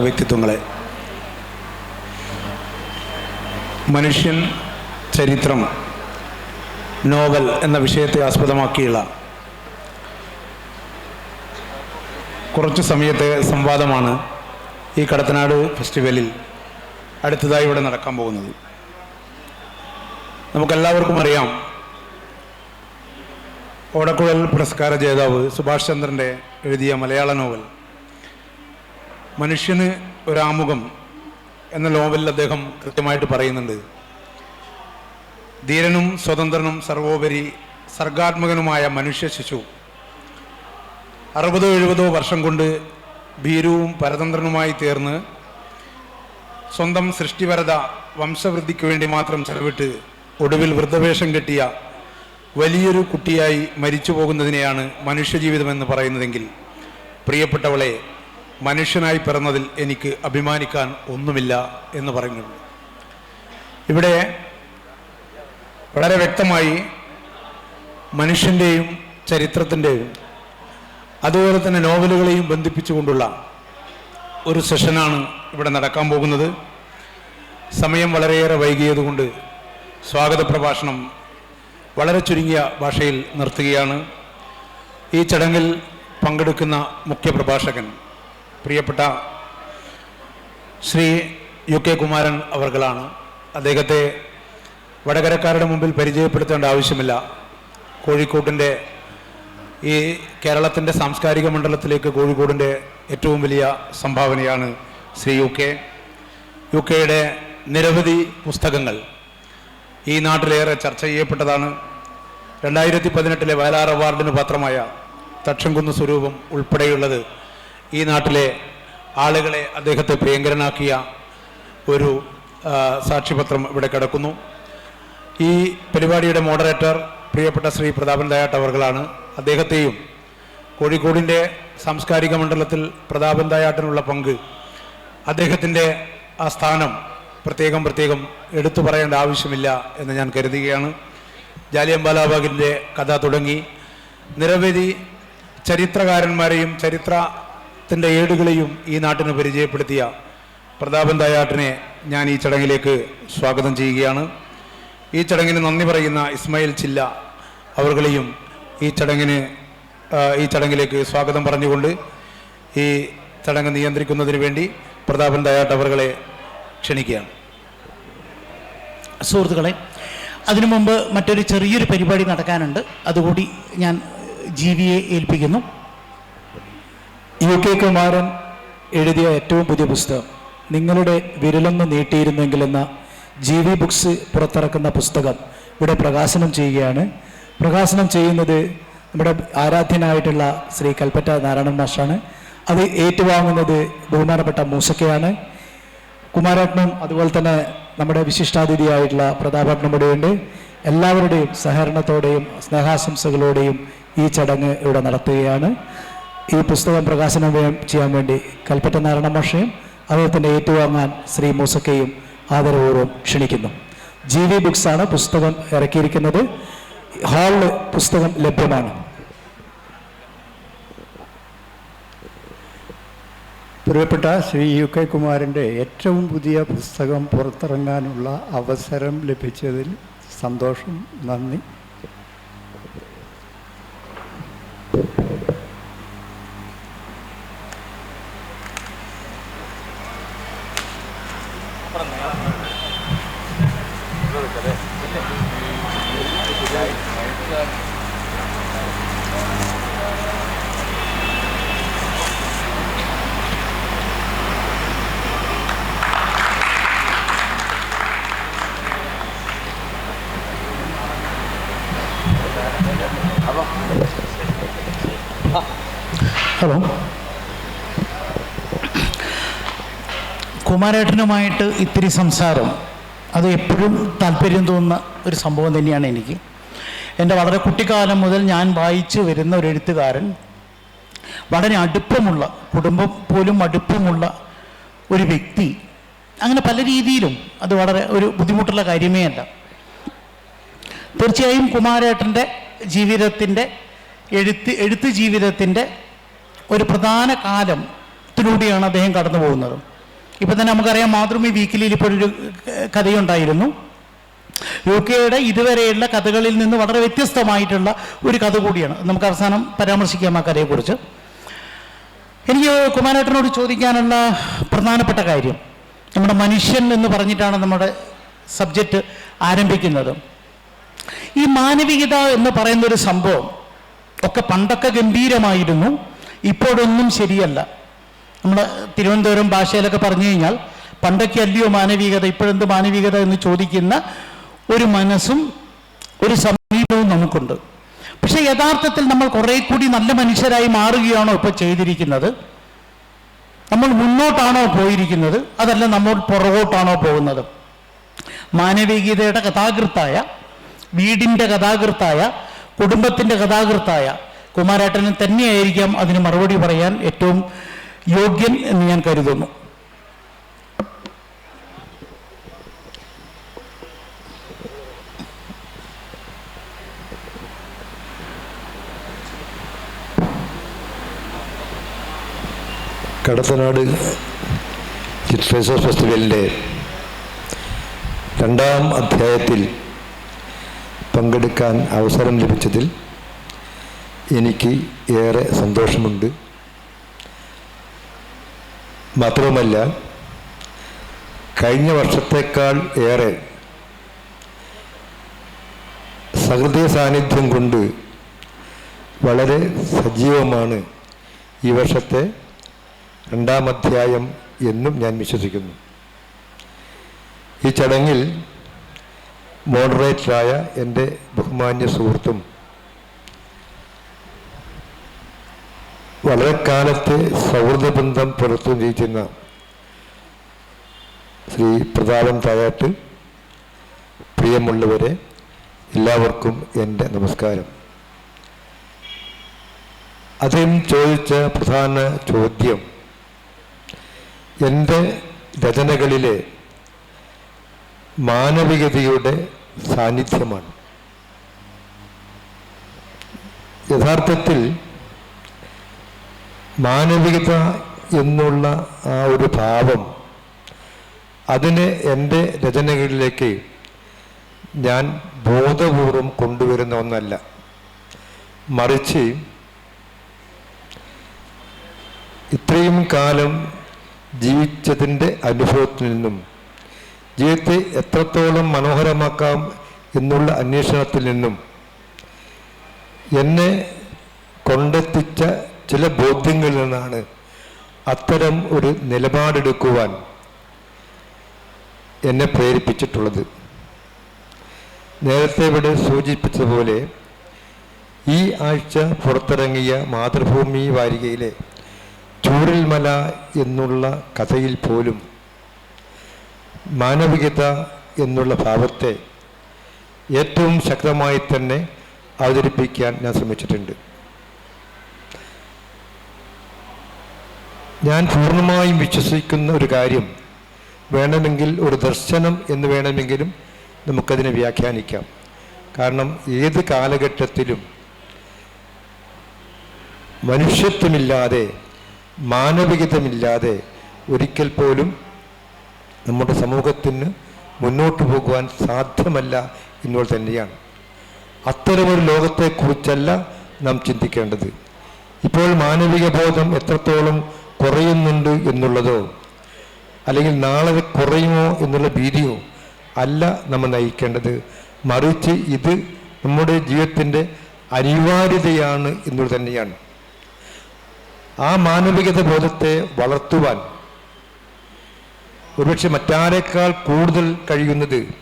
വ്യക്തിത്വങ്ങളെ. മനുഷ്യൻ ചരിത്രം നോവൽ എന്ന വിഷയത്തെ ആസ്പദമാക്കിയുള്ള കുറച്ച് സമയത്തെ സംവാദമാണ് ഈ കടത്തനാട് ഫെസ്റ്റിവലിൽ അടുത്തതായി ഇവിടെ നടക്കാൻ പോകുന്നത്. നമുക്കെല്ലാവർക്കും അറിയാം ഓടക്കുഴൽ പുരസ്കാര ജേതാവ് സുഭാഷ് ചന്ദ്രന്റെ എഴുതിയ മലയാള നോവൽ. മനുഷ്യന് ഒരാമുഖം എന്ന നോവലിൽ അദ്ദേഹം കൃത്യമായിട്ട് പറയുന്നുണ്ട്. ധീരനും സ്വതന്ത്രനും സർവോപരി സർഗാത്മകനുമായ മനുഷ്യ ശിശു. അറുപതോ എഴുപതോ വർഷം കൊണ്ട് ഭീരുവും പരതന്ത്രനുമായി തീർന്ന് സ്വന്തം സൃഷ്ടിപരത വംശവൃദ്ധിക്ക് വേണ്ടി മാത്രം ചെലവിട്ട് ഒടുവിൽ വൃദ്ധവേഷം കെട്ടിയ വലിയൊരു കുട്ടിയായി മരിച്ചു പോകുന്നതിനെയാണ് മനുഷ്യജീവിതമെന്ന് പറയുന്നതെങ്കിൽ. പ്രിയപ്പെട്ടവളെ മനുഷ്യനായി പിറന്നതിൽ എനിക്ക് അഭിമാനിക്കാൻ ഒന്നുമില്ല എന്ന് പറയുന്നു ഇവിടെ വളരെ വ്യക്തമായി മനുഷ്യന്റെയും ചരിത്രത്തിന്റെയും അതുപോലെ തന്നെ നോവലുകളെയും ബന്ധിപ്പിച്ചുകൊണ്ടുള്ള ഒരു സെഷനാണ് ഇവിടെ നടക്കാൻ പോകുന്നത്. സമയം വളരെയേറെ വൈകിയതുകൊണ്ട് സ്വാഗത പ്രഭാഷണം വളരെ ചുരുങ്ങിയ ഭാഷയിൽ നിർത്തുകയാണ്. ഈ ചടങ്ങിൽ പങ്കെടുക്കുന്ന മുഖ്യ പ്രഭാഷകൻ പ്രിയപ്പെട്ട ശ്രീ യു കെ കുമാരൻ അവർകളാണ്. അദ്ദേഹത്തെ വടകരക്കാരുടെ മുമ്പിൽ പരിചയപ്പെടുത്തേണ്ട ആവശ്യമില്ല. കോഴിക്കോട്ടിന്റെ ഈ കേരളത്തിന്റെ സാംസ്കാരിക മണ്ഡലത്തിലേക്ക് കോഴിക്കോടിന്റെ ഏറ്റവും വലിയ സംഭാവനയാണ് ശ്രീ യു കെ. യു കെയുടെ നിരവധി പുസ്തകങ്ങൾ ഈ നാട്ടിലേറെ ചർച്ച ചെയ്യപ്പെട്ടതാണ്. രണ്ടായിരത്തി പതിനെട്ടിലെ വയലാർ അവാർഡിന് പാത്രമായ തക്ഷംകുന്ന് സ്വരൂപം ഉൾപ്പെടെയുള്ളത് ഈ നാട്ടിലെ ആളുകളെ അദ്ദേഹത്തെ പ്രിയങ്കരനാക്കിയ ഒരു സാക്ഷിപത്രം ഇവിടെ കിടക്കുന്നു. ഈ പരിപാടിയുടെ മോഡറേറ്റർ പ്രിയപ്പെട്ട ശ്രീ പ്രതാപൻ ദയാട്ട് അവർകളാണ്. അദ്ദേഹത്തെയും കോഴിക്കോടിന്റെ സാംസ്കാരിക മണ്ഡലത്തിൽ പ്രതാപൻ ദയാട്ടിനുള്ള പങ്ക് അദ്ദേഹത്തിന്റെ ആ സ്ഥാനം പ്രത്യേകം പ്രത്യേകം എടുത്തു പറയേണ്ട ആവശ്യമില്ല എന്ന് ഞാൻ കരുതുകയാണ്. ജാലിയൻവാലാബാഗിന്റെ കഥ തുടങ്ങി. നിരവധി ചരിത്രകാരന്മാരെയും ചരിത്രത്തിന്റെ ഏടുകളെയും ഈ നാട്ടിന് പരിചയപ്പെടുത്തിയ പ്രതാപൻ തായാട്ടിനെ ഞാൻ ഈ ചടങ്ങിലേക്ക് സ്വാഗതം ചെയ്യുകയാണ്. ഈ ചടങ്ങിന് നന്ദി പറയുന്ന ഇസ്മായിൽ ചില്ല അവർകളെയും ഈ ചടങ്ങിന് ഈ ചടങ്ങിലേക്ക് സ്വാഗതം പറഞ്ഞുകൊണ്ട് ഈ ചടങ്ങ് നിയന്ത്രിക്കുന്നതിന് വേണ്ടി പ്രതാപൻ ദയാട്ട് അവർകളെ ക്ഷണിക്കുകയാണ്. സുഹൃത്തുക്കളെ അതിനു മുമ്പ് മറ്റൊരു ചെറിയൊരു പരിപാടി നടക്കാനുണ്ട്. അതുകൂടി ഞാൻ ജീവിയെ ഏൽപ്പിക്കുന്നു. യു കെ കുമാരൻ എഴുതിയ ഏറ്റവും പുതിയ പുസ്തകം. നിങ്ങളുടെ വിരലൊന്ന് നീട്ടിയിരുന്നെങ്കിൽ എന്ന ജി വി ബുക്സ് പുറത്തിറക്കുന്ന പുസ്തകം ഇവിടെ പ്രകാശനം ചെയ്യുകയാണ്. പ്രകാശനം ചെയ്യുന്നത് നമ്മുടെ ആരാധ്യനായിട്ടുള്ള ശ്രീ കൽപ്പറ്റ നാരായണൻ മാഷാണ്. അത് ഏറ്റുവാങ്ങുന്നത് ബഹുമാനപ്പെട്ട മൂസക്കയാണ് കുമാരേട്ടനും അതുപോലെ തന്നെ നമ്മുടെ വിശിഷ്ടാതിഥിയായിട്ടുള്ള പ്രതാപേട്ടനും ഇവിടെയുണ്ട് എല്ലാവരുടെയും സഹകരണത്തോടെയും സ്നേഹാശംസകളോടെയും ഈ ചടങ്ങ് ഇവിടെ നടത്തുകയാണ്. ഈ പുസ്തകം പ്രകാശനം ചെയ്യാൻ വേണ്ടി കൽപ്പറ്റ നാരായണ മാഷയും അദ്ദേഹത്തിന്റെ ഏറ്റുവാങ്ങാൻ ശ്രീ മൂസക്കയും ആദരപൂർവം ക്ഷണിക്കുന്നു. ജി വി ബുക്സാണ് പുസ്തകം ഇറക്കിയിരിക്കുന്നത്. ഹാളിൽ പുസ്തകം ലഭ്യമാണ്. പ്രിയപ്പെട്ട ശ്രീ യു കെ കുമാരന്റെ ഏറ്റവും പുതിയ പുസ്തകം പുറത്തിറങ്ങാനുള്ള അവസരം ലഭിച്ചതിൽ സന്തോഷം. നന്ദി. ഹലോ കുമാരേട്ടനുമായിട്ട് ഇത്തിരി സംസാരം. അത് എപ്പോഴും താല്പര്യം തോന്നുന്ന ഒരു സംഭവം തന്നെയാണ് എനിക്ക്. എന്റെ വളരെ കുട്ടിക്കാലം മുതൽ ഞാൻ വായിച്ചു വരുന്ന ഒരു എഴുത്തുകാരൻ. വളരെ അടുപ്പമുള്ള കുടുംബം പോലും അടുപ്പമുള്ള ഒരു വ്യക്തി. അങ്ങനെ പല രീതിയിലും അത് വളരെ ഒരു ബുദ്ധിമുട്ടുള്ള കാര്യമേ അല്ല. തീർച്ചയായും കുമാരേട്ടന്റെ ജീവിതത്തിന്റെ എഴുത്ത് എഴുത്ത് ജീവിതത്തിന്റെ ഒരു പ്രധാന കാലത്തിലൂടെയാണ് അദ്ദേഹം കടന്നു പോകുന്നത്. ഇപ്പം തന്നെ നമുക്കറിയാം മാതൃഭൂമി വീക്കിലിയിൽ ഇപ്പോൾ ഒരു കഥയുണ്ടായിരുന്നു. യു കെയുടെ ഇതുവരെയുള്ള കഥകളിൽ നിന്ന് വളരെ വ്യത്യസ്തമായിട്ടുള്ള ഒരു കഥ കൂടിയാണ്. നമുക്ക് അവസാനം പരാമർശിക്കാം ആ കഥയെക്കുറിച്ച്. എനിക്ക് കുമാരേട്ടനോട് ചോദിക്കാനുള്ള പ്രധാനപ്പെട്ട കാര്യം നമ്മുടെ മനുഷ്യൻ എന്ന് പറഞ്ഞിട്ടാണ് നമ്മുടെ സബ്ജക്റ്റ് ആരംഭിക്കുന്നത്. ഈ മാനവികത എന്ന് പറയുന്ന ഒരു സംഭവം ഒക്കെ പണ്ടൊക്കെ ഗംഭീരമായിരുന്നു ഇപ്പോഴൊന്നും ശരിയല്ല. നമ്മൾ തിരുവനന്തപുരം ഭാഷയിലൊക്കെ പറഞ്ഞു കഴിഞ്ഞാൽ പണ്ടൊക്കെ അല്ലയോ മാനവികത ഇപ്പോഴെന്ത് മാനവികത എന്ന് ചോദിക്കുന്ന ഒരു മനസ്സും ഒരു സമീപവും നമുക്കുണ്ട്. പക്ഷേ യഥാർത്ഥത്തിൽ നമ്മൾ കുറേ കൂടി നല്ല മനുഷ്യരായി മാറുകയാണോ ഇപ്പോൾ ചെയ്തിരിക്കുന്നത്? നമ്മൾ മുന്നോട്ടാണോ പോയിരിക്കുന്നത്? അതല്ല നമ്മൾ പുറകോട്ടാണോ പോകുന്നത്? മാനവികതയുടെ കഥാകൃത്തായ വീടിന്റെ കഥാകൃത്തായ കുടുംബത്തിന്റെ കഥാകൃത്തായ കുമാരേട്ടന് തന്നെയായിരിക്കാം അതിന് മറുപടി പറയാൻ ഏറ്റവും യോഗ്യൻ എന്ന് ഞാൻ കരുതുന്നു. കടത്തനാട് ലിറ്ററേച്ചർ ഫെസ്റ്റിവലിന്റെ രണ്ടാം അധ്യായത്തിൽ പങ്കെടുക്കാൻ അവസരം ലഭിച്ചതിൽ എനിക്ക് ഏറെ സന്തോഷമുണ്ട്. മാത്രവുമല്ല കഴിഞ്ഞ വർഷത്തേക്കാൾ ഏറെ സഹൃദയ സാന്നിധ്യം കൊണ്ട് വളരെ സജീവമാണ് ഈ വർഷത്തെ രണ്ടാം അധ്യായം എന്നും ഞാൻ വിശ്വസിക്കുന്നു. ഈ ചടങ്ങിൽ മോഡറേറ്ററായ എന്റെ ബഹുമാന്യ സുഹൃത്തും വളരെ കാലത്തെ സൗഹൃദ ബന്ധം പുലർത്തുകയും ശ്രീ പ്രതാപം തായാട്ട് പ്രിയമുള്ളവരെ എല്ലാവർക്കും എന്റെ നമസ്കാരം. അദ്ദേഹം ചോദിച്ച പ്രധാന ചോദ്യം എന്റെ രചനകളിലെ മാനവികതയുടെ സാന്നിധ്യമാണ്. യഥാർത്ഥത്തിൽ മാനവികത എന്നുള്ള ആ ഒരു ഭാവം അതിനെ എന്റെ രചനകളിലേക്ക് ഞാൻ ബോധപൂർവം കൊണ്ടുവരുന്ന ഒന്നല്ല. മറിച്ച് ഇത്രയും കാലം ജീവിച്ചതിന്റെ അനുഭവത്തിൽ നിന്നും ജീവിതത്തെ എത്രത്തോളം മനോഹരമാക്കാം എന്നുള്ള അന്വേഷണത്തിൽ നിന്നും എന്നെ കൊണ്ടെത്തിച്ച ചില ബോധ്യങ്ങളിൽ നിന്നാണ് അത്തരം ഒരു നിലപാടെടുക്കുവാൻ എന്നെ പ്രേരിപ്പിച്ചിട്ടുള്ളത്. നേരത്തെ ഇവിടെ സൂചിപ്പിച്ചതുപോലെ ഈ ആഴ്ച പുറത്തിറങ്ങിയ മാതൃഭൂമി വാരികയിലെ ചൂരൽമല എന്നുള്ള കഥയിൽ പോലും മാനവികത എന്നുള്ള ഭാവത്തെ ഏറ്റവും ശക്തമായി തന്നെ അവതരിപ്പിക്കാൻ ഞാൻ ശ്രമിച്ചിട്ടുണ്ട്. ഞാൻ പൂർണമായും വിശ്വസിക്കുന്ന ഒരു കാര്യം വേണമെങ്കിൽ ഒരു ദർശനം എന്ന് വേണമെങ്കിലും നമുക്കതിനെ വ്യാഖ്യാനിക്കാം. കാരണം ഏത് കാലഘട്ടത്തിലും മനുഷ്യത്വമില്ലാതെ മാനവികതമില്ലാതെ ഒരിക്കൽ പോലും നമ്മുടെ സമൂഹത്തിന് മുന്നോട്ട് പോകുവാൻ സാധ്യമല്ല എന്നുള്ളത് തന്നെയാണ്. അത്തരമൊരു ലോകത്തെക്കുറിച്ചല്ല നാം ചിന്തിക്കേണ്ടത്. ഇപ്പോൾ മാനവിക ബോധം എത്രത്തോളം കുറയുന്നുണ്ട് എന്നുള്ളതോ അല്ലെങ്കിൽ നാളെ കുറയുമോ എന്നുള്ള ഭീതിയോ അല്ല നമ്മൾ നയിക്കേണ്ടത്. മറിച്ച് ഇത് നമ്മുടെ ജീവിതത്തിന്റെ അനിവാര്യതയാണ് എന്നുള്ളത് തന്നെയാണ്. ആ മാനവികത ബോധത്തെ വളർത്തുവാൻ ഒരുപക്ഷെ മറ്റാരേക്കാൾ കൂടുതൽ കഴിയുന്നത്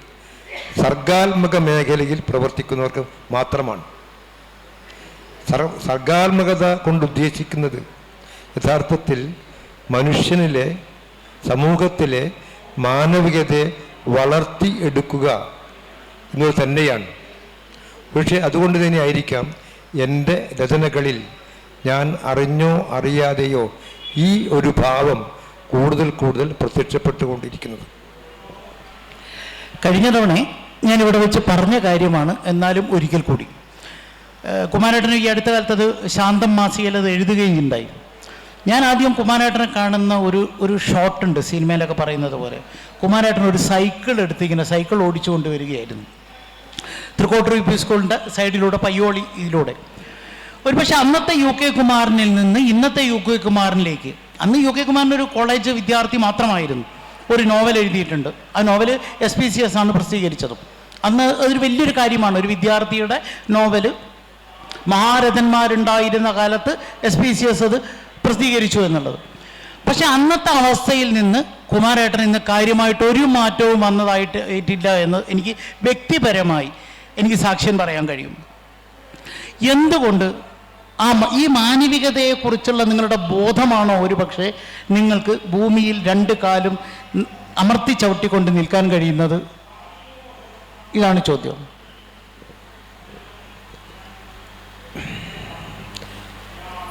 സർഗാത്മക മേഖലയിൽ പ്രവർത്തിക്കുന്നവർക്ക് മാത്രമാണ്. സർ- സർഗാത്മകത കൊണ്ട് ഉദ്ദേശിക്കുന്നത് യഥാർത്ഥത്തിൽ മനുഷ്യനിലെ സമൂഹത്തിലെ മാനവികതയെ വളർത്തി എടുക്കുക എന്നത് തന്നെയാണ്. പക്ഷേ അതുകൊണ്ട് തന്നെ ആയിരിക്കാം എന്റെ രചനകളിൽ ഞാൻ അറിഞ്ഞോ അറിയാതെയോ ഈ ഒരു ഭാവം കൂടുതൽ കൂടുതൽ പ്രത്യക്ഷപ്പെട്ടുകൊണ്ടിരിക്കുന്നത്. കഴിഞ്ഞ തവണ ഞാനിവിടെ വെച്ച് പറഞ്ഞ കാര്യമാണ് എന്നാലും ഒരിക്കൽ കൂടി. കുമാരേട്ടന് ഈ അടുത്ത കാലത്ത് അത് ശാന്തം മാസികയിൽ അത് എഴുതുകയും ഉണ്ടായി ഞാൻ ആദ്യം കുമാരേട്ടനെ കാണുന്ന ഒരു ഒരു ഷോട്ട് ഉണ്ട് സിനിമയിലൊക്കെ പറയുന്നത് പോലെ. കുമാരേട്ടൻ ഒരു സൈക്കിൾ എടുത്തിങ്ങനെ സൈക്കിൾ ഓടിച്ചു കൊണ്ടുവരികയായിരുന്നു തൃക്കോട്ടൂർ യു പി സ്കൂളിന്റെ സൈഡിലൂടെ പയ്യോളി ഇതിലൂടെ. ഒരു പക്ഷേ അന്നത്തെ യു കെ കുമാറിനിൽ നിന്ന് ഇന്നത്തെ യു കെ കുമാരനിലേക്ക് അന്ന് യു കെ കുമാരൻ ഒരു കോളേജ് വിദ്യാർത്ഥി മാത്രമായിരുന്നു. ഒരു നോവൽ എഴുതിയിട്ടുണ്ട്. ആ novel S P C S ആണ് പ്രസിദ്ധീകരിച്ചതും. അന്ന് അതൊരു വലിയൊരു കാര്യമാണ്. ഒരു വിദ്യാർത്ഥിയുടെ നോവൽ മഹാരഥന്മാരുണ്ടായിരുന്ന കാലത്ത് എസ് പി സി എസ് അത് പ്രസിദ്ധീകരിച്ചു എന്നുള്ളത്. പക്ഷെ അന്നത്തെ അവസ്ഥയിൽ നിന്ന് കുമാരേട്ടൻ ഇന്ന് കാര്യമായിട്ട് ഒരു മാറ്റവും വന്നതായിട്ട് ഏറ്റില്ല എന്ന് എനിക്ക് വ്യക്തിപരമായി എനിക്ക് സാക്ഷ്യം പറയാൻ കഴിയും. എന്തുകൊണ്ട് ആ ഈ മാനവികതയെക്കുറിച്ചുള്ള നിങ്ങളുടെ ബോധമാണോ ഒരു പക്ഷേ നിങ്ങൾക്ക് ഭൂമിയിൽ രണ്ട് കാലും അമർത്തി ചവിട്ടിക്കൊണ്ട് നിൽക്കാൻ കഴിയുന്നത്? ഇതാണ് ചോദ്യം.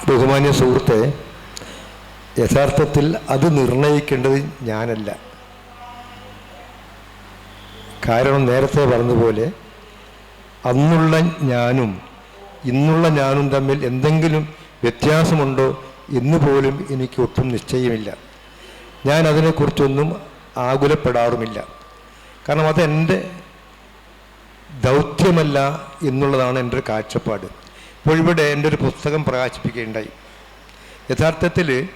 ബഹുമാന്യ സുഹൃത്തെ യഥാർത്ഥത്തിൽ അത് നിർണയിക്കേണ്ടത് ഞാനല്ല. കാരണം നേരത്തെ പറഞ്ഞതുപോലെ അന്നുള്ള ഞാനും ഇന്നുള്ള ഞാനും തമ്മിൽ എന്തെങ്കിലും വ്യത്യാസമുണ്ടോ എന്ന് പോലും എനിക്ക് ഒട്ടും നിശ്ചയമില്ല. ഞാൻ അതിനെക്കുറിച്ചൊന്നും ആകുലപ്പെടാറുമില്ല. കാരണം അതെന്റെ ദൗത്യമല്ല എന്നുള്ളതാണ് എന്റെ ഒരു കാഴ്ചപ്പാട്. ഇപ്പോൾ ഇവിടെ എന്റെ ഒരു പുസ്തകം പ്രകാശിപ്പിക്കുകയുണ്ടായി. യഥാർത്ഥത്തിൽ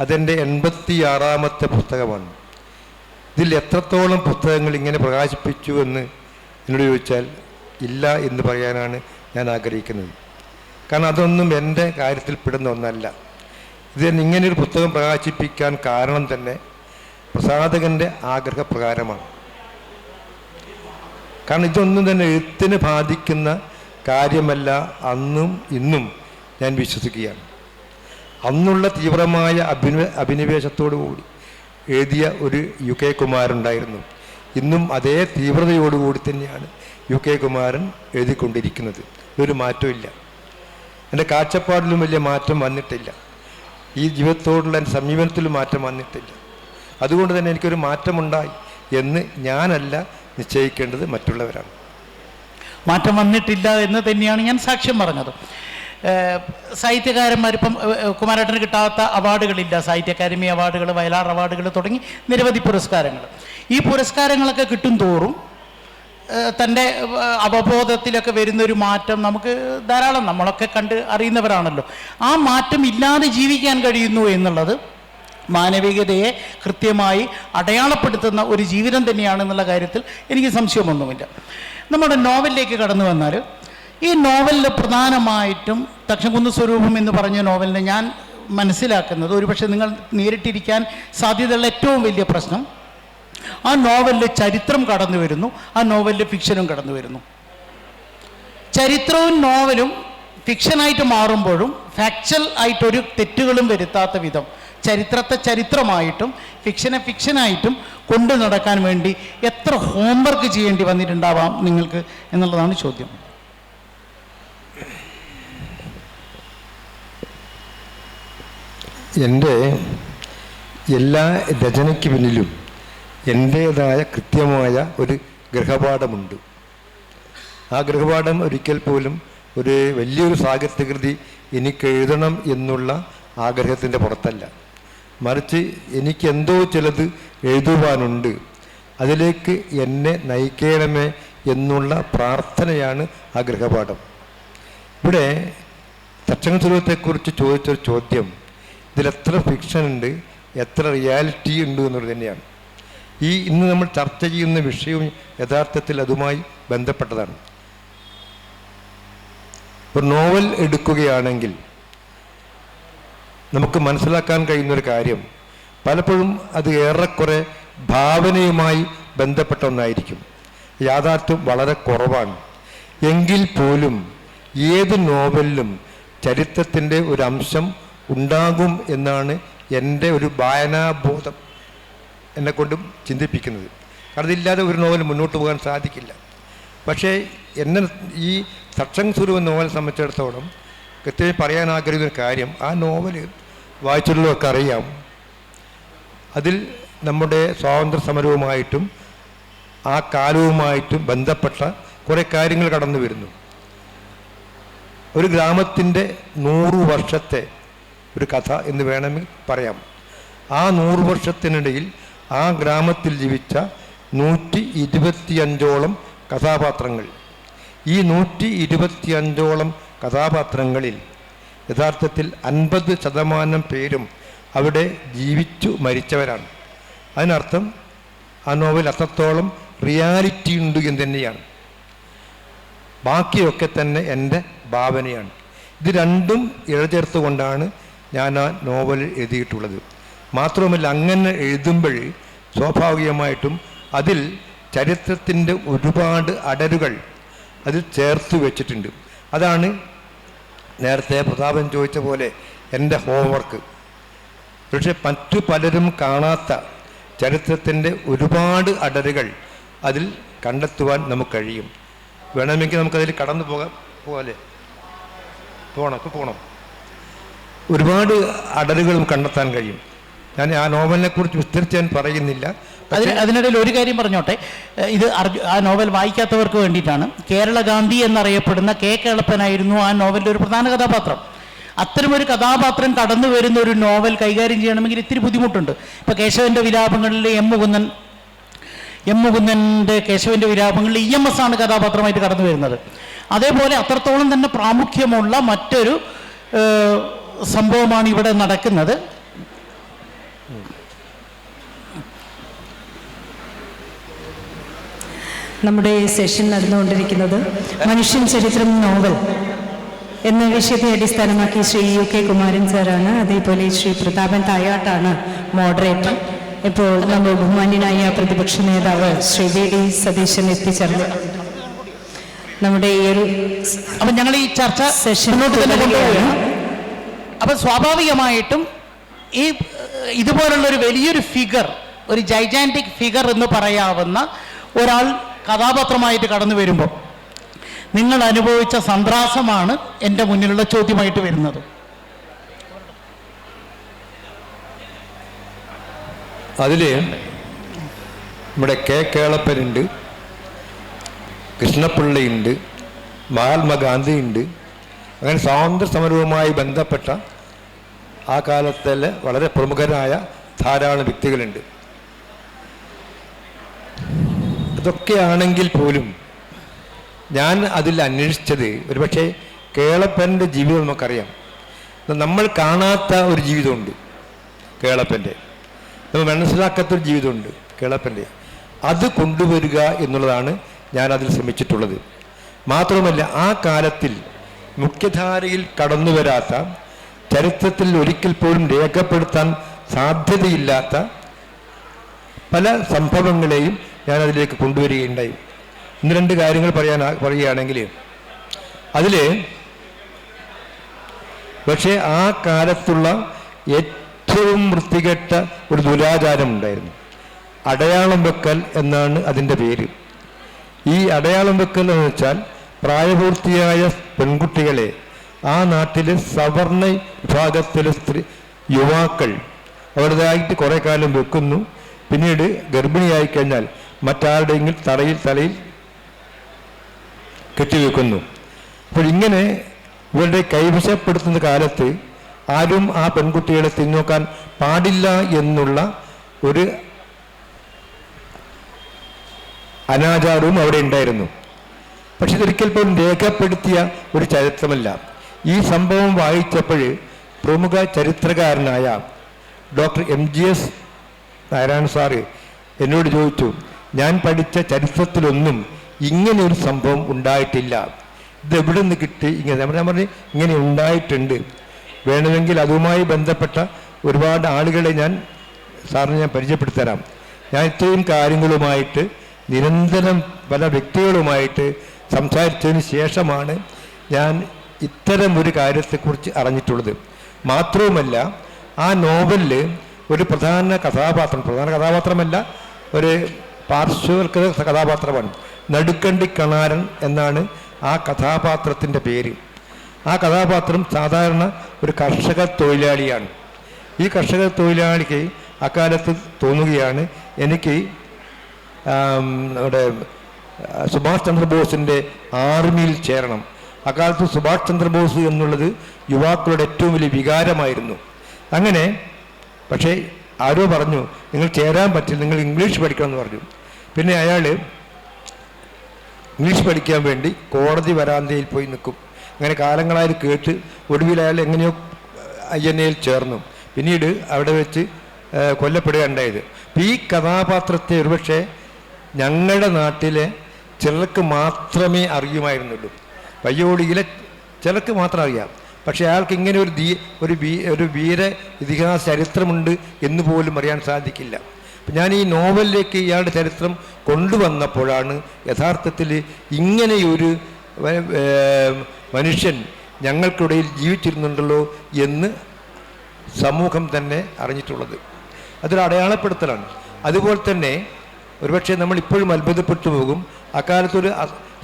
അതെന്റെ എൺപത്തിയാറാമത്തെ പുസ്തകമാണ്. ഇതിൽ എത്രത്തോളം പുസ്തകങ്ങൾ ഇങ്ങനെ പ്രകാശിപ്പിച്ചു എന്ന് എന്നോട് ചോദിച്ചാൽ ഇല്ല എന്ന് പറയാനാണ് ഞാൻ ആഗ്രഹിക്കുന്നത്. കാരണം അതൊന്നും എന്റെ കാര്യത്തിൽ പെടുന്ന ഒന്നല്ല. ഇത് ഇങ്ങനെയൊരു പുസ്തകം പ്രകാശിപ്പിക്കാൻ കാരണം തന്നെ പ്രസാധകന്റെ ആഗ്രഹപ്രകാരമാണ്. കാരണം ഇതൊന്നും തന്നെ എഴുത്തിന് ബാധിക്കുന്ന കാര്യമല്ല അന്നും ഇന്നും ഞാൻ വിശ്വസിക്കുകയാണ്. അന്നുള്ള തീവ്രമായ അഭിന അഭിനിവേശത്തോടുകൂടി എഴുതിയ ഒരു യു കെ കുമാരുണ്ടായിരുന്നു ഇന്നും അതേ തീവ്രതയോടുകൂടി തന്നെയാണ് യു കെ കുമാരൻ എഴുതിക്കൊണ്ടിരിക്കുന്നത്. ഒരു മാറ്റമില്ല എന്റെ കാഴ്ചപ്പാടിലും വലിയ മാറ്റം വന്നിട്ടില്ല. ഈ ജീവിതത്തോടുള്ള എന്റെ സമീപനത്തിലും മാറ്റം വന്നിട്ടില്ല. അതുകൊണ്ട് തന്നെ എനിക്കൊരു മാറ്റമുണ്ടായി എന്ന് ഞാനല്ല നിശ്ചയിക്കേണ്ടത് മറ്റുള്ളവരാണ്. മാറ്റം വന്നിട്ടില്ല എന്ന് തന്നെയാണ് ഞാൻ സാക്ഷ്യം പറഞ്ഞത്. സാഹിത്യകാരന്മാരിപ്പം കുമാരേട്ടന് കിട്ടാത്ത അവാർഡുകളില്ല. സാഹിത്യ അക്കാദമി അവാർഡുകൾ വയലാർ അവാർഡുകൾ തുടങ്ങി നിരവധി പുരസ്കാരങ്ങൾ. ഈ പുരസ്കാരങ്ങളൊക്കെ കിട്ടും തോറും തന്റെ അവബോധത്തിലൊക്കെ വരുന്ന ഒരു മാറ്റം നമുക്ക് ധാരാളം നമ്മളൊക്കെ കണ്ട് അറിയുന്നവരാണല്ലോ. ആ മാറ്റം ഇല്ലാതെ ജീവിക്കാൻ കഴിയുന്നു എന്നുള്ളത് മാനവികതയെ കൃത്യമായി അടയാളപ്പെടുത്തുന്ന ഒരു ജീവിതം തന്നെയാണ് എന്നുള്ള കാര്യത്തിൽ എനിക്ക് സംശയമൊന്നുമില്ല. നമ്മുടെ നോവലിലേക്ക് കടന്നു വന്നാൽ ഈ നോവലിൽ പ്രധാനമായിട്ടും തക്ഷകുന്ന് സ്വരൂപം എന്ന് പറഞ്ഞ നോവലിനെ ഞാൻ മനസ്സിലാക്കുന്നത് ഒരുപക്ഷെ നിങ്ങൾ നേരിട്ടിരിക്കാൻ സാധ്യതയുള്ള ഏറ്റവും വലിയ പ്രശ്നം ആ നോവലിലെ ചരിത്രം കടന്നു വരുന്നു ആ നോവലിലെ ഫിക്ഷനും കടന്നു വരുന്നു. ചരിത്രവും നോവലും ഫിക്ഷനായിട്ട് മാറുമ്പോഴും ഫാക്ച്വൽ ആയിട്ടൊരു തെറ്റുകളും വരുത്താത്ത വിധം ചരിത്രത്തെ ചരിത്രമായിട്ടും ഫിക്ഷനെ ഫിക്ഷനായിട്ടും കൊണ്ടു നടക്കാൻ വേണ്ടി എത്ര ഹോംവർക്ക് ചെയ്യേണ്ടി വന്നിട്ടുണ്ടാവാം നിങ്ങൾക്ക് എന്നുള്ളതാണ് ചോദ്യം. എന്റെ എല്ലാ രചനയ്ക്ക് പിന്നിലും എന്റേതായ കൃത്യമായ ഒരു ഗൃഹപാഠമുണ്ട്. ആ ഗൃഹപാഠം ഒരിക്കൽ പോലും ഒരു വലിയൊരു സാഹിത്യകൃതി എനിക്ക് എഴുതണം എന്നുള്ള ആഗ്രഹത്തിന്റെ പുറത്തല്ല. മറിച്ച് എനിക്ക് എന്തോ ചിലത് എഴുതുവാനുണ്ട്. അതിലേക്ക് എന്നെ നയിക്കണമേ എന്നുള്ള പ്രാർത്ഥനയാണ് ആ ഗൃഹപാഠം. ഇവിടെ തക്ഷണ സ്വരൂപത്തെക്കുറിച്ച് ചോദിച്ചൊരു ചോദ്യം. ഇതിലെത്ര ഫിക്ഷൻ ഉണ്ട് എത്ര റിയാലിറ്റി ഉണ്ട് എന്നുള്ളത് തന്നെയാണ്. ഈ ഇന്ന് നമ്മൾ ചർച്ച ചെയ്യുന്ന വിഷയവും യഥാർത്ഥത്തിൽ അതുമായി ബന്ധപ്പെട്ടതാണ്. ഒരു നോവൽ എടുക്കുകയാണെങ്കിൽ നമുക്ക് മനസ്സിലാക്കാൻ കഴിയുന്നൊരു കാര്യം പലപ്പോഴും അത് ഏറെക്കുറെ ഭാവനയുമായി ബന്ധപ്പെട്ട ഒന്നായിരിക്കും. യാഥാർത്ഥ്യം വളരെ കുറവാണ്. എങ്കിൽ പോലും ഏത് നോവലിലും ചരിത്രത്തിന്റെ ഒരു അംശം ഉണ്ടാകും എന്നാണ് എന്റെ ഒരു വായനാബോധം. എന്നെ കൊണ്ടും ചിന്തിപ്പിക്കുന്നത്. കാരണം ഇതില്ലാതെ ഒരു നോവൽ മുന്നോട്ട് പോകാൻ സാധിക്കില്ല. പക്ഷേ എന്നെ ഈ സക്ഷങ് സുരു എന്ന നോവൽ സംബന്ധിച്ചിടത്തോളം കൃത്യമായി പറയാൻ ആഗ്രഹിക്കുന്ന കാര്യം ആ നോവൽ വായിച്ചുള്ളവർക്ക് അറിയാം. അതിൽ നമ്മുടെ സ്വാതന്ത്ര്യ സമരവുമായിട്ടും ആ കാലവുമായിട്ടും ബന്ധപ്പെട്ട കുറേ കാര്യങ്ങൾ കടന്നു വരുന്നു. ഒരു ഗ്രാമത്തിന്റെ നൂറു വർഷത്തെ ഒരു കഥ എന്ന് വേണമെങ്കിൽ പറയാം. ആ നൂറു വർഷത്തിനിടയിൽ ആ ഗ്രാമത്തിൽ ജീവിച്ച നൂറ്റി ഇരുപത്തിയഞ്ചോളം കഥാപാത്രങ്ങൾ. ഈ നൂറ്റി ഇരുപത്തിയഞ്ചോളം കഥാപാത്രങ്ങളിൽ യഥാർത്ഥത്തിൽ അൻപത് ശതമാനം പേരും അവിടെ ജീവിച്ചു മരിച്ചവരാണ്. അതിനർത്ഥം ആ നോവൽ അത്രത്തോളം റിയാലിറ്റി ഉണ്ട് എന്ന് തന്നെയാണ്. ബാക്കിയൊക്കെ തന്നെ എന്റെ ഭാവനയാണ്. ഇത് രണ്ടും ഇഴചേർത്തുകൊണ്ടാണ് ഞാൻ ആ നോവൽ എഴുതിയിട്ടുള്ളത്. മാത്രവുമല്ല അങ്ങനെ എഴുതുമ്പോൾ സ്വാഭാവികമായിട്ടും അതിൽ ചരിത്രത്തിന്റെ ഒരുപാട് അടരുകൾ അതിൽ ചേർത്ത് വെച്ചിട്ടുണ്ട്. അതാണ് നേരത്തെ പ്രതാപൻ ചോദിച്ച പോലെ എന്റെ ഹോംവർക്ക് പക്ഷെ മറ്റു പലരും കാണാത്ത ചരിത്രത്തിന്റെ ഒരുപാട് അടരുകൾ അതിൽ കണ്ടെത്തുവാൻ നമുക്ക് കഴിയും. വേണമെങ്കിൽ നമുക്കതിൽ കടന്നു പോകാം. പോലെ പോകണം ഇപ്പോൾ പോകണം ഒരുപാട് അടരുകളും കണ്ടെത്താൻ കഴിയും. ഞാൻ ആ നോവലിനെ കുറിച്ച് വിസ്തരിച്ച് ഞാൻ പറയുന്നില്ല. അതിന് അതിനിടയിൽ ഒരു കാര്യം പറഞ്ഞോട്ടെ. ഇത് ആ നോവൽ വായിക്കാത്തവർക്ക് വേണ്ടിയിട്ടാണ്. കേരള ഗാന്ധി എന്നറിയപ്പെടുന്ന കെ കേളപ്പനായിരുന്നു ആ നോവലിന്റെ ഒരു പ്രധാന കഥാപാത്രം. അത്തരമൊരു കഥാപാത്രം കടന്നു വരുന്ന ഒരു നോവൽ കൈകാര്യം ചെയ്യണമെങ്കിൽ ഇത്തിരി ബുദ്ധിമുട്ടുണ്ട്. ഇപ്പോൾ കേശവന്റെ വിലാപങ്ങളിൽ എം മുകുന്ദൻ എം മുകുന്ദന്റെ കേശവന്റെ വിലാപങ്ങളിൽ ഇ എം എസ് ആണ് കഥാപാത്രമായിട്ട് കടന്നു വരുന്നത്. അതേപോലെ അത്രത്തോളം തന്നെ പ്രാമുഖ്യമുള്ള മറ്റൊരു സംഭവമാണ് ഇവിടെ നടക്കുന്നത്. നമ്മുടെ സെഷൻ നടന്നുകൊണ്ടിരിക്കുന്നത് മനുഷ്യൻ ചരിത്രം നോവൽ എന്ന വിഷയത്തെ അടിസ്ഥാനമാക്കി ശ്രീ യു കെ കുമാരൻ സാറാണ്. അതേപോലെ ശ്രീ പ്രതാപൻ തായാട്ടാണ് മോഡറേറ്റർ ഇപ്പോൾ നമ്മൾ ബഹുമാന്യനായ പ്രതിപക്ഷ നേതാവ് ശ്രീ വി ഡി സതീശൻ എത്തിച്ചേർന്ന്. നമ്മുടെ ഈ ഒരു അപ്പം ഞങ്ങൾ ഈ ചർച്ച സെഷൻ അപ്പൊ സ്വാഭാവികമായിട്ടും ഈ ഇതുപോലുള്ള ഒരു വലിയൊരു ഫിഗർ ഒരു ജൈജാന്റിക് ഫിഗർ എന്ന് പറയാവുന്ന ഒരാൾ കഥാപാത്രമായിട്ട് കടന്നു വരുമ്പോൾ നിങ്ങൾ അനുഭവിച്ച സന്ത്രാസമാണ് എന്റെ മുന്നിലുള്ള ചോദ്യമായിട്ട് വരുന്നത്. അതിൽ നമ്മുടെ കെ കേളപ്പനുണ്ട് കൃഷ്ണപിള്ളയുണ്ട് മഹാത്മാഗാന്ധിയുണ്ട്. അങ്ങനെ സ്വാതന്ത്ര്യ സമരവുമായി ബന്ധപ്പെട്ട ആ കാലത്തിലെ വളരെ പ്രമുഖരായ ധാരാളം വ്യക്തികളുണ്ട്. ഇതൊക്കെയാണെങ്കിൽ പോലും ഞാൻ അതിൽ അന്വേഷിച്ചത് ഒരുപക്ഷെ കേളപ്പന്റെ ജീവിതം നമുക്കറിയാം. നമ്മൾ കാണാത്ത ഒരു ജീവിതമുണ്ട് കേളപ്പന്റെ. നമ്മൾ മനസ്സിലാക്കാത്തൊരു ജീവിതമുണ്ട് കേളപ്പന്റെ. അത് കൊണ്ടുവരിക എന്നുള്ളതാണ് ഞാൻ അതിൽ ശ്രമിച്ചിട്ടുള്ളത്. മാത്രമല്ല ആ കാലത്തിൽ മുഖ്യധാരയിൽ കടന്നു വരാത്ത ചരിത്രത്തിൽ ഒരിക്കൽ പോലും രേഖപ്പെടുത്താൻ സാധ്യതയില്ലാത്ത പല സംഭവങ്ങളെയും ഞാൻ അതിലേക്ക് കൊണ്ടുവരികയുണ്ടായി. ഇന്ന് രണ്ട് കാര്യങ്ങൾ പറയാൻ പറയുകയാണെങ്കിൽ അതിൽ പക്ഷേ ആ കാലത്തുള്ള ഏറ്റവും വൃത്തികെട്ട ഒരു ദുരാചാരം ഉണ്ടായിരുന്നു അടയാളം വെക്കൽ എന്നാണ് അതിന്റെ പേര്. ഈ അടയാളം വെക്കൽ എന്ന് വെച്ചാൽ പ്രായപൂർത്തിയായ പെൺകുട്ടികളെ ആ നാട്ടിലെ സവർണ വിഭാഗത്തിലെ സ്ത്രീ യുവാക്കൾ അവരുടേതായിട്ട് കുറേ കാലം വെക്കുന്നു. പിന്നീട് ഗർഭിണിയായി കഴിഞ്ഞാൽ മറ്റാരുടെയെങ്കിലും തറയിൽ തലയിൽ കെട്ടിവെക്കുന്നു. അപ്പോൾ ഇങ്ങനെ ഇവരുടെ കൈവശപ്പെടുത്തുന്ന കാലത്ത് ആരും ആ പെൺകുട്ടികളെ തിന്നോക്കാൻ പാടില്ല എന്നുള്ള ഒരു അനാചാരവും അവിടെ ഉണ്ടായിരുന്നു. പക്ഷെ ഇതൊരിക്കൽ പോലും രേഖപ്പെടുത്തിയ ഒരു ചരിത്രമല്ല. ഈ സംഭവം വായിച്ചപ്പോൾ പ്രമുഖ ചരിത്രകാരനായ doctor M G S Narayana sir എന്നോട് ചോദിച്ചു ഞാൻ പഠിച്ച ചരിത്രത്തിലൊന്നും ഇങ്ങനെ ഒരു സംഭവം ഉണ്ടായിട്ടില്ല. ഇത് എവിടെ നിന്ന് കിട്ടി? ഇങ്ങനെ ഞാൻ പറഞ്ഞു ഇങ്ങനെ ഉണ്ടായിട്ടുണ്ട്. വേണമെങ്കിൽ അതുമായി ബന്ധപ്പെട്ട ഒരുപാട് ആളുകളെ ഞാൻ സാറിന് ഞാൻ പരിചയപ്പെടുത്തരാം. ഞാൻ ഇത്രയും കാര്യങ്ങളുമായിട്ട് നിരന്തരം പല വ്യക്തികളുമായിട്ട് സംസാരിച്ചതിന് ശേഷമാണ് ഞാൻ ഇത്തരം ഒരു കാര്യത്തെക്കുറിച്ച് അറിഞ്ഞിട്ടുള്ളത്. മാത്രവുമല്ല ആ നോവലിൽ ഒരു പ്രധാന കഥാപാത്രം പ്രധാന കഥാപാത്രമല്ല ഒരു പാർശ്വവൽക്കൃത കഥാപാത്രമാണ്. നടുക്കണ്ടി കണാരൻ എന്നാണ് ആ കഥാപാത്രത്തിന്റെ പേര്. ആ കഥാപാത്രം സാധാരണ ഒരു കർഷക തൊഴിലാളിയാണ്. ഈ കർഷക തൊഴിലാളിക്ക് അക്കാലത്ത് തോന്നുകയാണ് എനിക്ക് നമ്മുടെ സുഭാഷ് ചന്ദ്രബോസിന്റെ ആർമിയിൽ ചേരണം. അക്കാലത്ത് സുഭാഷ് ചന്ദ്രബോസ് എന്നുള്ളത് യുവാക്കളുടെ ഏറ്റവും വലിയ വികാരമായിരുന്നു. അങ്ങനെ പക്ഷേ ആരോ പറഞ്ഞു നിങ്ങൾ ചേരാൻ പറ്റില്ല നിങ്ങൾ ഇംഗ്ലീഷ് പഠിക്കണമെന്ന് പറഞ്ഞു. പിന്നെ അയാൾ ഇംഗ്ലീഷ് പഠിക്കാൻ വേണ്ടി കോടതി വരാന്തയിൽ പോയി നിൽക്കും. അങ്ങനെ കാലങ്ങളായി കേട്ട് ഒടുവിൽ അയാൾ എങ്ങനെയോ ഐ എൻ എയിൽ ചേർന്നു. പിന്നീട് അവിടെ വെച്ച് കൊല്ലപ്പെടുകയുണ്ടായത്. ഈ കഥാപാത്രത്തെ ഒരുപക്ഷെ ഞങ്ങളുടെ നാട്ടിലെ ചിലർക്ക് മാത്രമേ അറിയുമായിരുന്നുള്ളൂ. പയ്യോടിയിലെ ചിലർക്ക് മാത്രം അറിയാം. പക്ഷേ അയാൾക്ക് ഇങ്ങനെ ഒരു ധീ ഒരു വീ ഒരു വീര ഇതിഹാസ ചരിത്രമുണ്ട് എന്ന് പോലും അറിയാൻ സാധിക്കില്ല. ഞാൻ ഈ നോവലിലേക്ക് ഇയാളുടെ ചരിത്രം കൊണ്ടുവന്നപ്പോഴാണ് യഥാർത്ഥത്തിൽ ഇങ്ങനെയൊരു മനുഷ്യൻ ഞങ്ങൾക്കിടയിൽ ജീവിച്ചിരുന്നുണ്ടല്ലോ എന്ന് സമൂഹം തന്നെ അറിഞ്ഞിട്ടുള്ളത്. അതൊരു അടയാളപ്പെടുത്തലാണ്. അതുപോലെ തന്നെ ഒരുപക്ഷെ നമ്മൾ ഇപ്പോഴും അത്ഭുതപ്പെട്ടു പോകും. അക്കാലത്തൊരു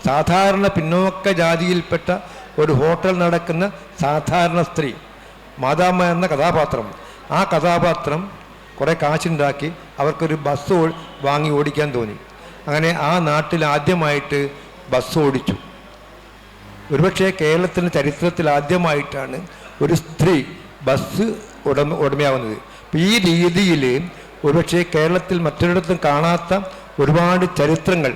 സാധാരണ പിന്നോക്ക ജാതിയിൽപ്പെട്ട ഒരു ഹോട്ടൽ നടക്കുന്ന സാധാരണ സ്ത്രീ മാതാമ്മ എന്ന കഥാപാത്രം. ആ കഥാപാത്രം കുറേ കാശുണ്ടാക്കി അവർക്കൊരു ബസ് വാങ്ങി ഓടിക്കാൻ തോന്നി. അങ്ങനെ ആ നാട്ടിൽ ആദ്യമായിട്ട് ബസ് ഓടിച്ചു. ഒരുപക്ഷെ കേരളത്തിന്റെ ചരിത്രത്തിൽ ആദ്യമായിട്ടാണ് ഒരു സ്ത്രീ ബസ് ഉടമ ഉടമയാവുന്നത്. ഈ രീതിയിൽ ഒരുപക്ഷെ കേരളത്തിൽ മറ്റൊരിടത്തും കാണാത്ത ഒരുപാട് ചരിത്രങ്ങൾ.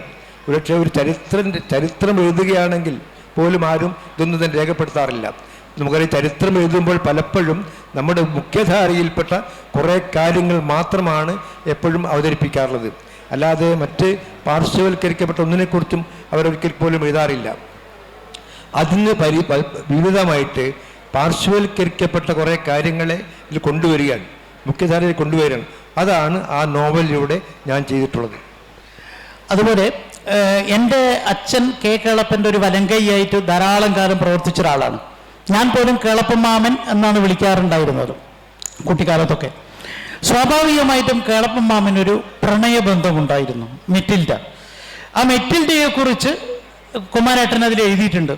ഒരുപക്ഷെ ഒരു ചരിത്രം ചരിത്രം എഴുതുകയാണെങ്കിൽ പോലും ആരും ഇതൊന്നും തന്നെ രേഖപ്പെടുത്താറില്ല. നമുക്കറിയാം ചരിത്രം എഴുതുമ്പോൾ പലപ്പോഴും നമ്മുടെ മുഖ്യധാരയിൽപ്പെട്ട കുറേ കാര്യങ്ങൾ മാത്രമാണ് എപ്പോഴും അവതരിപ്പിക്കാറുള്ളത്. അല്ലാതെ മറ്റ് പാർശ്വവൽക്കരിക്കപ്പെട്ട ഒന്നിനെക്കുറിച്ചും അവരൊരിക്കൽ പോലും എഴുതാറില്ല. അതിന് പരി വിവിധമായിട്ട് പാർശ്വവൽക്കരിക്കപ്പെട്ട കുറേ കാര്യങ്ങളെ ഇതിൽ കൊണ്ടുവരികയാണ്. മുഖ്യധാരയിൽ കൊണ്ടുവരികയാണ്. അതാണ് ആ നോവലിലൂടെ ഞാൻ ചെയ്തിട്ടുള്ളത്. അതുപോലെ എന്റെ അച്ഛൻ കെ കേളപ്പന്റെ ഒരു വലങ്കൈയായിട്ട് ധാരാളം കാലം പ്രവർത്തിച്ച ഒരാളാണ് ഞാൻ പോലും കേളപ്പമാമൻ എന്നാണ് വിളിക്കാറുണ്ടായിരുന്നത് കുട്ടിക്കാലത്തൊക്കെ. സ്വാഭാവികമായിട്ടും പ്രണയബന്ധം പ്രണയബന്ധമുണ്ടായിരുന്നു മെറ്റിൽഡ. ആ മെറ്റിൽഡയെക്കുറിച്ച് കുമാരേട്ടൻ അതിൽ എഴുതിയിട്ടുണ്ട്.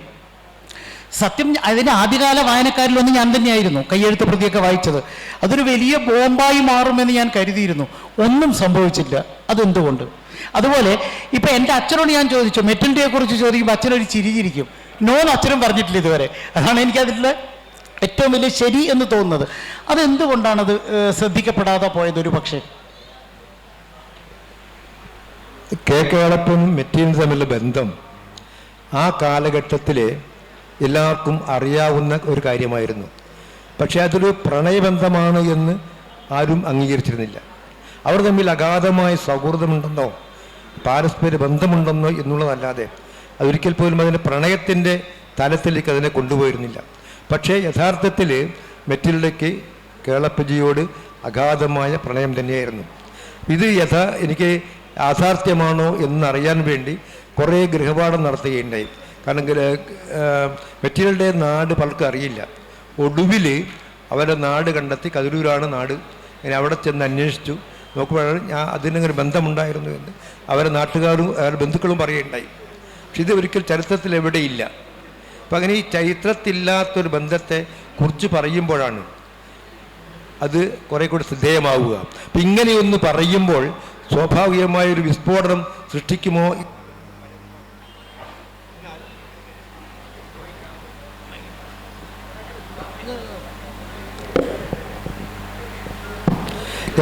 സത്യം അതിന് ആദ്യകാല വായനക്കാരിലൊന്നും ഞാൻ തന്നെയായിരുന്നു കയ്യെഴുത്ത് പ്രതിയൊക്കെ വായിച്ചത്. അതൊരു വലിയ ബോംബായി മാറുമെന്ന് ഞാൻ കരുതിയിരുന്നു. ഒന്നും സംഭവിച്ചില്ല. അതെന്തുകൊണ്ട്? അതുപോലെ ഇപ്പൊ എന്റെ അച്ഛനോട് ഞാൻ ചോദിച്ചു മെറ്റിന്റെ കുറിച്ച് ചോദിക്കുമ്പോൾ അച്ഛനൊരു ചിരിയിരിക്കും. നോന്ന് അച്ഛനും പറഞ്ഞിട്ടില്ല ഇതുവരെ. അതാണ് എനിക്കതിൽ ഏറ്റവും വലിയ ശരി എന്ന് തോന്നുന്നത്. അതെന്തുകൊണ്ടാണത് ശ്രദ്ധിക്കപ്പെടാതെ പോയത് ഒരു പക്ഷേ? കെ കേളപ്പനും മെറ്റീനും തമ്മിലുള്ള ബന്ധം ആ കാലഘട്ടത്തിലെ എല്ലാവർക്കും അറിയാവുന്ന ഒരു കാര്യമായിരുന്നു. പക്ഷേ അതൊരു പ്രണയബന്ധമാണ് എന്ന് ആരും അംഗീകരിച്ചിരുന്നില്ല. അവർ തമ്മിൽ അഗാധമായ സൗഹൃദമുണ്ടെന്നോ പാരസ്പര്യ ബന്ധമുണ്ടെന്ന് എന്നുള്ളതല്ലാതെ അതൊരിക്കൽ പോലും അതിന്റെ പ്രണയത്തിന്റെ തലത്തിലേക്ക് അതിനെ കൊണ്ടുപോയിരുന്നില്ല. പക്ഷേ യഥാർത്ഥത്തിൽ മെറ്റിൽഡയ്ക്ക് കേളപ്പജിയോട് അഗാധമായ പ്രണയം തന്നെയായിരുന്നു. ഇത് യഥാ എനിക്ക് യാഥാർത്ഥ്യമാണോ എന്നറിയാൻ വേണ്ടി കുറേ ഗൃഹപാഠം നടത്തുകയുണ്ടായി. കാരണം മെറ്റീരിയലുടെ നാട് പലർക്കും അറിയില്ല. ഒടുവിൽ അവരുടെ നാട് കണ്ടെത്തി കതിരൂരാണ് നാട് അങ്ങനെ അവിടെ ചെന്ന് അന്വേഷിച്ചു. നോക്കുമ്പോഴാണ് ഞാൻ അതിനങ്ങനെ ബന്ധമുണ്ടായിരുന്നു എന്ന്. അവരുടെ നാട്ടുകാരും അവരുടെ ബന്ധുക്കളും പറയുകയുണ്ടായി. പക്ഷെ ഇത് ഒരിക്കൽ ചരിത്രത്തിൽ എവിടെയില്ല അപ്പം അങ്ങനെ ഈ ചരിത്രത്തില്ലാത്തൊരു ബന്ധത്തെ കുറിച്ച് പറയുമ്പോഴാണ് അത് കുറെ കൂടി ശ്രദ്ധേയമാവുക. അപ്പം ഇങ്ങനെയൊന്ന് പറയുമ്പോൾ സ്വാഭാവികമായൊരു വിസ്ഫോടനം സൃഷ്ടിക്കുമോ?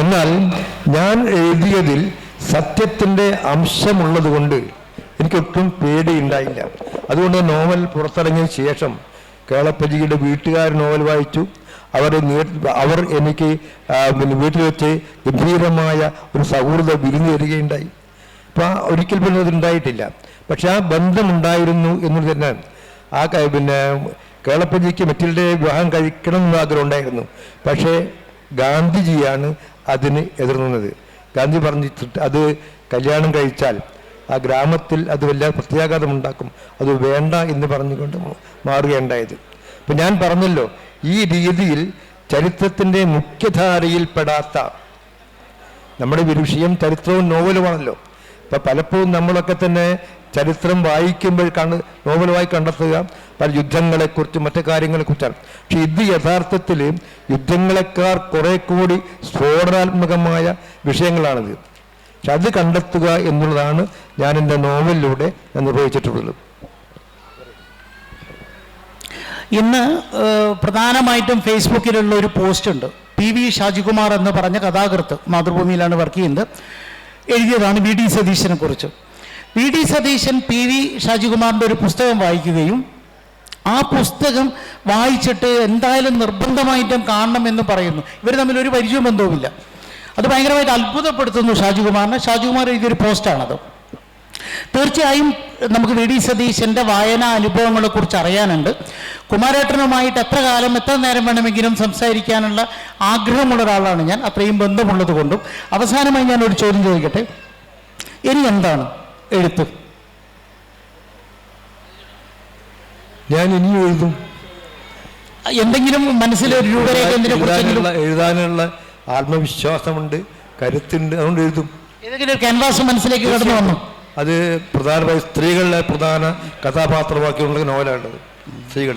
എന്നാൽ ഞാൻ എഴുതിയതിൽ സത്യത്തിന്റെ അംശമുള്ളത് കൊണ്ട് എനിക്കൊട്ടും പേടിയുണ്ടായില്ല. അതുകൊണ്ട് നോവൽ പുറത്തിറങ്ങിയ ശേഷം കേളപ്പജിയുടെ വീട്ടുകാർ നോവൽ വായിച്ചു. അവർ അവർ എനിക്ക് വീട്ടിൽ വെച്ച് ഗംഭീരമായ ഒരു സൗഹൃദ വിരുന്ന് തരികയുണ്ടായി അപ്പം ആ ഒരിക്കൽ പിന്നെ അതുണ്ടായിട്ടില്ല പക്ഷെ ആ ബന്ധമുണ്ടായിരുന്നു എന്ന് തന്നെ ആ പിന്നെ കേളപ്പജിക്ക് മറ്റുള്ള വിവാഹം കഴിക്കണം എന്ന് ആഗ്രഹം ഉണ്ടായിരുന്നു. പക്ഷേ ഗാന്ധിജിയാണ് അതിന് എതിർന്നത്. ഗാന്ധി പറഞ്ഞു അത് കല്യാണം കഴിച്ചാൽ ആ ഗ്രാമത്തിൽ അത് വലിയ പ്രത്യാഘാതം ഉണ്ടാക്കും. അത് വേണ്ട എന്ന് പറഞ്ഞുകൊണ്ട് മാറുകയുണ്ടായത്. അപ്പം ഞാൻ പറഞ്ഞല്ലോ ഈ രീതിയിൽ ചരിത്രത്തിന്റെ മുഖ്യധാരയിൽപ്പെടാത്ത നമ്മുടെ വിഷയം ചരിത്രവും നോവലുമാണല്ലോ. ഇപ്പം പലപ്പോഴും നമ്മളൊക്കെ തന്നെ ചരിത്രം വായിക്കുമ്പോൾ കണ് നോവലുമായി കണ്ടെത്തുക. പല യുദ്ധങ്ങളെക്കുറിച്ചും മറ്റു കാര്യങ്ങളെക്കുറിച്ചാണ്. പക്ഷെ ഇത് യഥാർത്ഥത്തിൽ യുദ്ധങ്ങളെക്കാൾ കുറെ കൂടി സ്ഫോടനാത്മകമായ വിഷയങ്ങളാണിത്. പക്ഷെ അത് കണ്ടെത്തുക എന്നുള്ളതാണ് ഞാൻ എന്റെ നോവലിലൂടെ ഞാൻ നിർവഹിച്ചിട്ടുള്ളത്. ഇന്ന് പ്രധാനമായിട്ടും ഫേസ്ബുക്കിലുള്ള ഒരു പോസ്റ്റ് ഉണ്ട് പി വി ഷാജികുമാർ എന്ന് പറഞ്ഞ കഥാകൃത്ത് മാതൃഭൂമിയിലാണ് വർക്ക് ചെയ്യുന്നത്. എഴുതിയതാണ് വി ഡി സതീശനെ കുറിച്ച് V D Satheesan P V ഷാജികുമാറിന്റെ ഒരു പുസ്തകം വായിക്കുകയും ആ പുസ്തകം വായിച്ചിട്ട് എന്തായാലും നിർബന്ധമായിട്ടും കാണണമെന്ന് പറയുന്നു. ഇവർ തമ്മിൽ ഒരു പരിചയം ബന്ധവുമില്ല. അത് ഭയങ്കരമായിട്ട് അത്ഭുതപ്പെടുത്തുന്നു ഷാജികുമാറിനെ. ഷാജികുമാർ എഴുതിയൊരു പോസ്റ്റാണത്. തീർച്ചയായും നമുക്ക് വി ഡി സതീശന്റെ വായനാ അനുഭവങ്ങളെ കുറിച്ച് അറിയാനുണ്ട്. കുമാരേട്ടനുമായിട്ട് എത്ര കാലം എത്ര നേരം വേണമെങ്കിലും സംസാരിക്കാനുള്ള ആഗ്രഹമുള്ള ഒരാളാണ് ഞാൻ. അത്രയും ബന്ധമുള്ളത് കൊണ്ടും അവസാനമായി ഞാൻ ഒരു ചോദ്യം ചോദിക്കട്ടെ? ഇനി എന്താണ്? എഴുത്ത് ഞാൻ ഇനി എഴുതും. എന്തെങ്കിലും മനസ്സിൽ ഒരു രൂപരേഖ എഴുതാനുള്ള എഴുതാനുള്ള ആത്മവിശ്വാസമുണ്ട് കരുത്തുണ്ട് അതുകൊണ്ട് എഴുതും. ഏതെങ്കിലും ഒരു ക്യാൻവാസ് മനസ്സിലേക്ക് കടന്നു വന്നു. അത് പ്രധാനമായി സ്ത്രീകളുടെ പ്രധാന കഥാപാത്രമാക്കിയുള്ള നോവലാണത് സ്ത്രീകൾ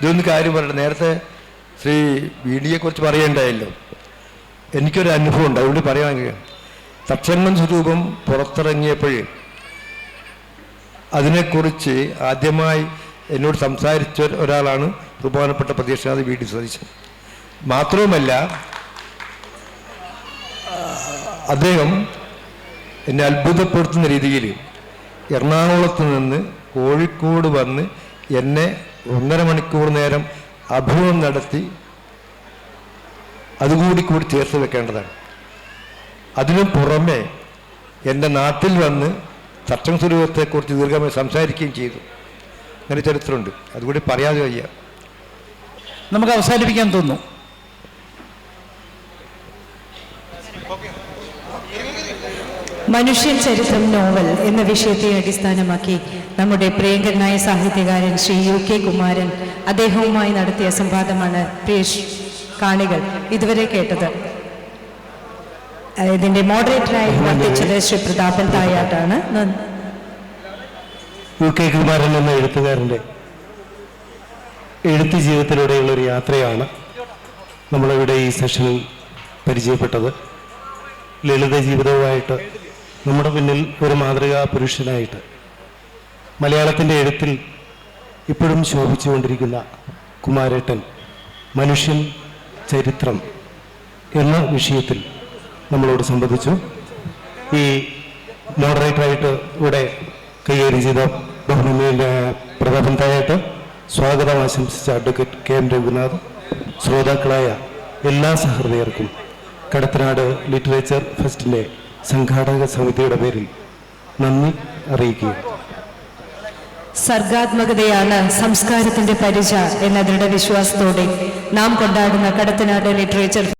ഇതൊന്നും കാര്യം പറയട്ടെ നേരത്തെ ശ്രീ വി ഡിയെക്കുറിച്ച് പറയേണ്ടായല്ലോ. എനിക്കൊരു അനുഭവം ഉണ്ട് അതുകൊണ്ട് പറയാമെങ്കിൽ തക്ഷന്മൻ സ്വരൂപം പുറത്തിറങ്ങിയപ്പോഴേ അതിനെക്കുറിച്ച് ആദ്യമായി എന്നോട് സംസാരിച്ച ഒരാളാണ് ബഹുമാനപ്പെട്ട പ്രതീക്ഷനാഥ് വി ഡി സതീശൻ. മാത്രവുമല്ല അദ്ദേഹം എന്നെ അത്ഭുതപ്പെടുത്തുന്ന രീതിയിൽ എറണാകുളത്ത് നിന്ന് കോഴിക്കോട് വന്ന് എന്നെ ഒന്നര മണിക്കൂർ നേരം അഭിമുഖം നടത്തി അതുകൂടി കൂടി ചേർത്ത് വെക്കേണ്ടതാണ്. അതിനു പുറമെ എന്റെ നാട്ടിൽ വന്ന് തട്ടം സ്വരൂപത്തെക്കുറിച്ച് ദീർഘമായി സംസാരിക്കുകയും ചെയ്തു. അങ്ങനെ ചരിത്രമുണ്ട്. അതുകൂടി പറയാതെ വയ്യ. നമുക്ക് അവസാനിപ്പിക്കാൻ തോന്നുന്നു. മനുഷ്യൻ ചരിത്രം നോവൽ എന്ന വിഷയത്തെ അടിസ്ഥാനമാക്കി നമ്മുടെ പ്രിയങ്കരനായ സാഹിത്യകാരൻ ശ്രീ യു കെ കുമാരൻ അദ്ദേഹവുമായി നടത്തിയ സംവാദമാണ് പ്രിയ കാണികൾ ഇതുവരെ കേട്ടത്. ഇതിന്റെ മോഡറേറ്ററായി വർദ്ധിച്ചത് ശ്രീ പ്രതാപൻ തായാട്ടാണ്. യു കെ കുമാരൻ എന്ന എഴുത്തുകാരന്റെ എഴുത്ത് ജീവിതത്തിലൂടെയുള്ള ഒരു യാത്രയാണ് നമ്മളിവിടെ ഈ സെഷനിൽ പരിചയപ്പെട്ടത്. ലളിത ജീവിതവുമായിട്ട് നമ്മുടെ പിന്നിൽ ഒരു മാതൃകാ പുരുഷനായിട്ട് മലയാളത്തിന്റെ എഴുത്തിൽ ഇപ്പോഴും ശോഭിച്ചുകൊണ്ടിരിക്കുന്ന കുമാരേട്ടൻ മനുഷ്യൻ ചരിത്രം എന്ന വിഷയത്തിൽ നമ്മളോട് സംബന്ധിച്ചു. ഈ മോഡറേറ്ററായിട്ട് ഇവിടെ കൈകാര്യം ചെയ്ത ബഹുമാന്യനായ പ്രതാപൻ സ്വാഗതം ആശംസിച്ച അഡ്വക്കേറ്റ് കെ എം രഘുനാഥ് ശ്രോതാക്കളായ എല്ലാ സഹൃദയർക്കും കടത്തനാട് ലിറ്ററേച്ചർ ഫെസ്റ്റിന്റെ സംഘാടക സമിതിയുടെ പേരിൽ നന്ദി അറിയിക്കുക സർഗാത്മകതയാണ് സംസ്കാരത്തിന്റെ പരിച എന്ന ദൃഢവിശ്വാസത്തോടെ നാം കൊണ്ടാടുന്ന കടത്തനാട് ലിറ്ററേച്ചർ